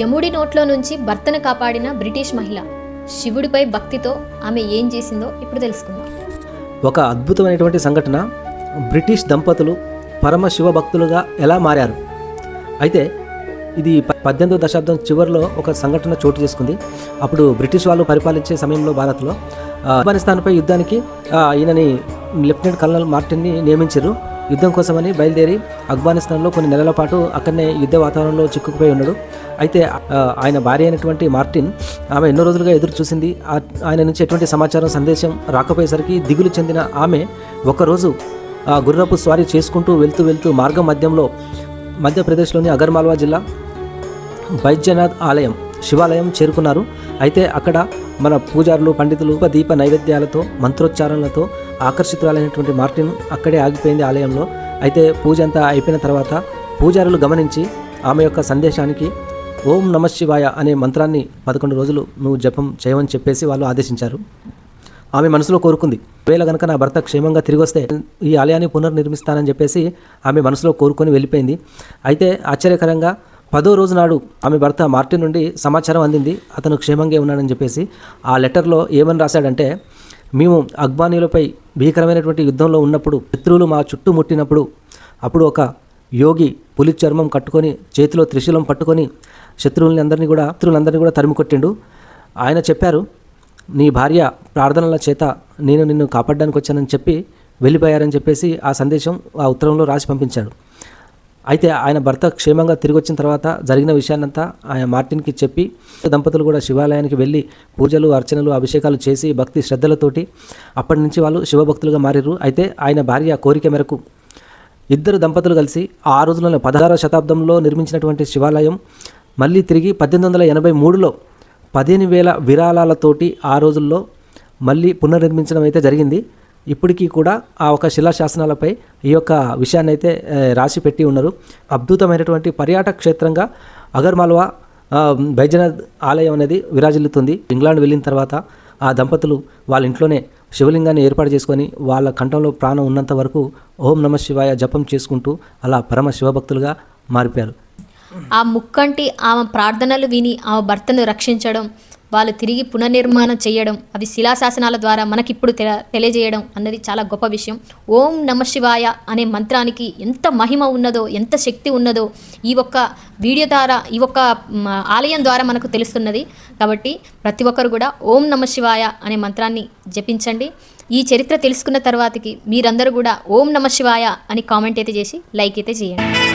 యముడి నోట్లో నుంచి భర్తను కాపాడిన బ్రిటిష్ మహిళ శివుడిపై భక్తితో ఆమె ఏం చేసిందో ఇప్పుడు తెలుసుకుందాం. ఒక అద్భుతమైనటువంటి సంఘటన. బ్రిటిష్ దంపతులు పరమ శివ భక్తులుగా ఎలా మారారు? అయితే ఇది ప- పద్దెనిమిదవ దశాబ్దం చివరిలో ఒక సంఘటన చోటు చేసుకుంది. అప్పుడు బ్రిటిష్ వాళ్ళు పరిపాలించే సమయంలో భారత్లో ఆఫ్ఘనిస్తాన్పై యుద్ధానికి ఈయనని లెఫ్టినెంట్ కల్నల్ మార్టిన్ని నియమించారు. యుద్ధం కోసమని బయలుదేరి ఆఫ్ఘనిస్తాన్లో కొన్ని నెలల పాటు అక్కడనే యుద్ధ వాతావరణంలో చిక్కుకుపోయి ఉన్నాడు. అయితే ఆయన భార్య అయినటువంటి మార్టిన్ ఆమె ఎన్నో రోజులుగా ఎదురు చూసింది. ఆయన నుంచి ఎటువంటి సమాచారం సందేశం రాకపోయేసరికి దిగులు చెందిన ఆమె ఒకరోజు ఆ గుర్రపు స్వారీ చేసుకుంటూ వెళ్తూ వెళ్తూ మార్గం మధ్యంలో మధ్యప్రదేశ్లోని అగర్మాల్వా జిల్లా బైద్యనాథ్ ఆలయం శివాలయం చేరుకున్నారు. అయితే అక్కడ మన పూజారులు పండితులు దీప నైవేద్యాలతో మంత్రోచ్చారణలతో ఆకర్షితురాలైనటువంటి మార్టిన్ అక్కడే ఆగిపోయింది ఆలయంలో. అయితే పూజ అంతా అయిపోయిన తర్వాత పూజారులు గమనించి ఆమె యొక్క సందేశానికి ఓం నమ శివాయ అనే మంత్రాన్ని పదకొండు రోజులు నువ్వు జపం చేయమని చెప్పేసి వాళ్ళు ఆదేశించారు. ఆమె మనసులో కోరుకుంది వేళ గనక నా భర్త క్షేమంగా తిరిగి వస్తే ఈ ఆలయాన్ని పునర్నిర్మిస్తానని చెప్పేసి ఆమె మనసులో కోరుకొని వెళ్ళిపోయింది. అయితే ఆశ్చర్యకరంగా పదో రోజు నాడు ఆమె భర్త మార్టిన్ నుండి సమాచారం అందింది అతను క్షేమంగా ఉన్నాడని చెప్పేసి. ఆ లెటర్లో ఏమని రాశాడంటే మేము అగ్బానీలపై భీకరమైనటువంటి యుద్ధంలో ఉన్నప్పుడు శత్రువులు మా చుట్టూ ముట్టినప్పుడు అప్పుడు ఒక యోగి పులి చర్మం కట్టుకొని చేతిలో త్రిశూలం పట్టుకొని శత్రువులని అందరినీ కూడా శత్రువులందరినీ కూడా తరిమి కొట్టిండు. ఆయన చెప్పారు నీ భార్య ప్రార్థనల చేత నేను నిన్ను కాపాడడానికి వచ్చానని చెప్పి వెళ్ళిపోయారని చెప్పేసి ఆ సందేశం ఆ ఉత్తరంలో రాసి పంపించాడు. అయితే ఆయన భర్త క్షేమంగా తిరిగి వచ్చిన తర్వాత జరిగిన విషయాన్నంతా ఆయన మార్టిన్కి చెప్పి దంపతులు కూడా శివాలయానికి వెళ్ళి పూజలు అర్చనలు అభిషేకాలు చేసి భక్తి శ్రద్ధలతోటి అప్పటి నుంచి వాళ్ళు శివభక్తులుగా మారారు అయితే ఆయన భార్య కోరిక మేరకు ఇద్దరు దంపతులు కలిసి ఆ రోజులలో పదహారవ శతాబ్దంలో నిర్మించినటువంటి శివాలయం మళ్ళీ తిరిగి పద్దెనిమిది వందల ఎనభై మూడులో పదిహేను వేల విరాళాలతోటి ఆ రోజుల్లో మళ్ళీ పునర్నిర్మించడం అయితే జరిగింది. ఇప్పటికీ కూడా ఆ ఒక శిలాశాసనాలపై ఈ యొక్క విషయాన్ని అయితే రాసి పెట్టి ఉన్నారు. అద్భుతమైనటువంటి పర్యాటక క్షేత్రంగా అగర్మాల్వా బైజనాథ్ బైద్యనాథ్ ఆలయం అనేది విరాజిల్లుతుంది. ఇంగ్లాండ్ వెళ్ళిన తర్వాత ఆ దంపతులు వాళ్ళ ఇంట్లోనే శివలింగాన్ని ఏర్పాటు చేసుకొని వాళ్ళ కంఠంలో ప్రాణం ఉన్నంత వరకు ఓం నమ శివాయ జపం చేసుకుంటూ అలా పరమ శివభక్తులుగా మారిపోయారు. ఆ ముక్కంటి ఆమె ప్రార్థనలు విని ఆమె భర్తను రక్షించడం వాళ్ళు తిరిగి పునర్నిర్మాణం చేయడం అవి శిలాశాసనాల ద్వారా మనకిప్పుడు తెల తెలియజేయడం అన్నది చాలా గొప్ప విషయం. ఓం నమ శివాయ అనే మంత్రానికి ఎంత మహిమ ఉన్నదో ఎంత శక్తి ఉన్నదో ఈ ఒక్క వీడియో ద్వారా ఈ ఒక్క ఆలయం ద్వారా మనకు తెలుస్తున్నది. కాబట్టి ప్రతి ఒక్కరు కూడా ఓం నమ శివాయ అనే మంత్రాన్ని జపించండి. ఈ చరిత్ర తెలుసుకున్న తర్వాతకి మీరందరూ కూడా ఓం నమ శివాయ అని కామెంట్ అయితే చేసి లైక్ అయితే చేయండి.